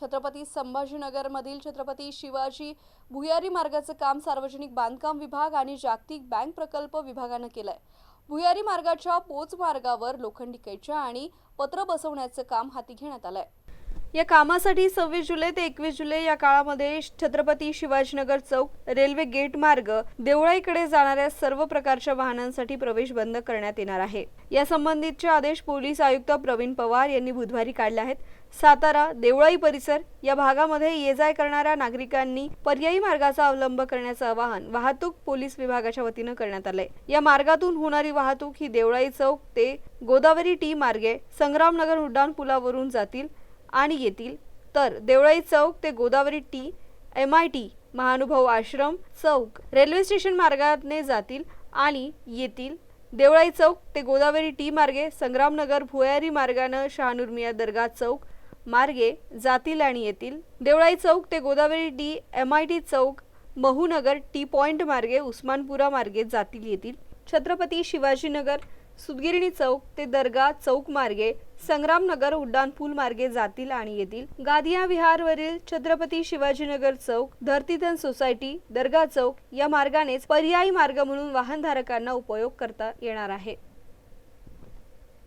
छत्रपती संभाजीनगरमधील छत्रपती शिवाजी भुयारी मार्गाचं काम सार्वजनिक बांधकाम विभाग आणि जागतिक बँक प्रकल्प विभागानं केलंय. भुयारी मार्गाच्या पोच मार्गावर लोखंडी कैच्या आणि पत्र बसवण्याचं काम हाती घेण्यात आलंय. या कामासाठी सव्वीस जुलै ते एकवीस जुलै या काळामध्ये छत्रपती शिवाजीनगर चौक रेल्वे गेट मार्ग देवळाईकडे जाणाऱ्या सर्व प्रकारच्या वाहनांसाठी प्रवेश बंद करण्यात येणार आहे. या संबंधितचे आदेश पोलीस आयुक्त प्रवीण पवार यांनी बुधवारी काढले आहेत. सातारा देवळाई परिसर या भागामध्ये ये जाय करणाऱ्या नागरिकांनी पर्यायी मार्गाचा अवलंब करण्याचं आवाहन वाहतूक पोलीस विभागाच्या वतीनं करण्यात आलंय. या मार्गातून होणारी वाहतूक ही देवळाई चौक ते गोदावरी टी मार्गे संग्रामनगर उड्डाण पुलावरून जातील. आणि येतील. तर देवळाई चौक ते Godavari T M I T Mahanubhav आश्रम चौक रेल्वे स्टेशन मार्गाने जातील आणि येतील. देवळाई चौक ते गोदावरी टी मार्गे संग्रामनगर भुयारी मार्गानं शहानुर्मिया दर्गा चौक मार्गे जातील आणि येतील. देवळाई चौक ते Godavari T M I T Chowk Mahunagar T point मार्गे उस्मानपुरा मार्गे जातील येतील. छत्रपती शिवाजीनगर सुदगिरणी चौक ते दर्गा चौक मार्गे संग्रामनगर उड्डाणपूल मार्गे जातील आणि येतील. गादिया विहारवरील छत्रपती शिवाजीनगर चौक धरतीधन सोसायटी दर्गा चौक या मार्गानेच पर्यायी मार्ग म्हणून वाहनधारकांना उपयोग करता येणार आहे.